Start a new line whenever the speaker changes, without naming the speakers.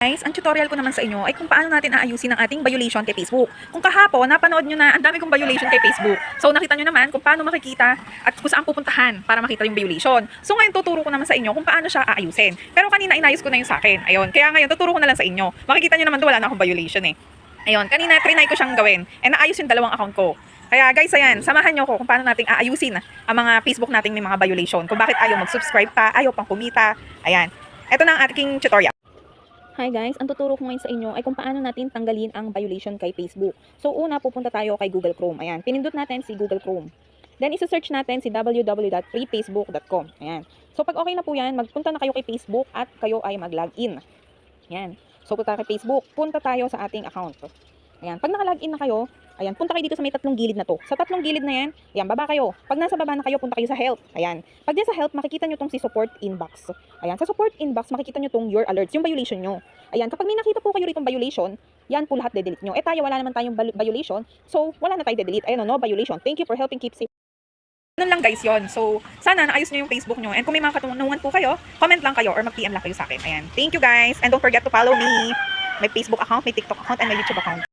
Guys, ang tutorial ko naman sa inyo ay kung paano natin aayusin ang ating violation kay Facebook. Kung kahapon, napanood nyo na ang dami kong violation kay Facebook. So nakita nyo naman kung paano makikita at kung saan pupuntahan para makita yung violation. So ngayon tuturo ko naman sa inyo kung paano siya aayusin. Pero kanina inayos ko na yung sa akin. Ayun, kaya ngayon tuturo ko na lang sa inyo. Makikita nyo naman wala na akong violation eh. Ayun, kanina trinay ko siyang gawin. And naayos yung dalawang account ko. Kaya guys, ayan, samahan nyo ko kung paano nating aayusin ang mga Facebook nating may mga violation. Kung bakit ayaw mag-subscribe pa, ayaw pang kumita. Ayan. Ito na ang ating tutorial.
Hi guys, ang tuturo ko ngayon sa inyo ay kung paano natin tanggalin ang violation kay Facebook. So una, pupunta tayo kay Google Chrome. Ayan, pinindot natin si Google Chrome. Then isa-search natin si www.freefacebook.com. Ayan. So pag okay na po yan, magpunta na kayo kay Facebook at kayo ay mag-login. Ayan. So punta kay Facebook, punta tayo sa ating account. Ayan, pag naka-login na kayo, ayan, punta kayo dito sa may tatlong gilid na to. Sa tatlong gilid na yan, ayan, baba kayo. Pag nasa baba na kayo, punta kayo sa help. Ayan. Pag dyan sa help, makikita nyo tong si support inbox. Ayan, sa support inbox, makikita nyo tong your alerts, yung violation nyo. Ayan, kapag may nakita po kayo rito violation, yan po lahat de-delete nyo. Eh tayo, wala naman tayong violation, so wala na tayo de-delete. Ayan no violation. Thank you for helping keep safe.
Ganun lang guys yon. So, sana naayos nyo yung Facebook nyo. And kung may mga katanungan po kayo, comment lang kayo or mag-PM lang kayo sa akin. Ayan. Thank you guys. And don't forget to follow me. May Facebook account, may TikTok account, and may YouTube account.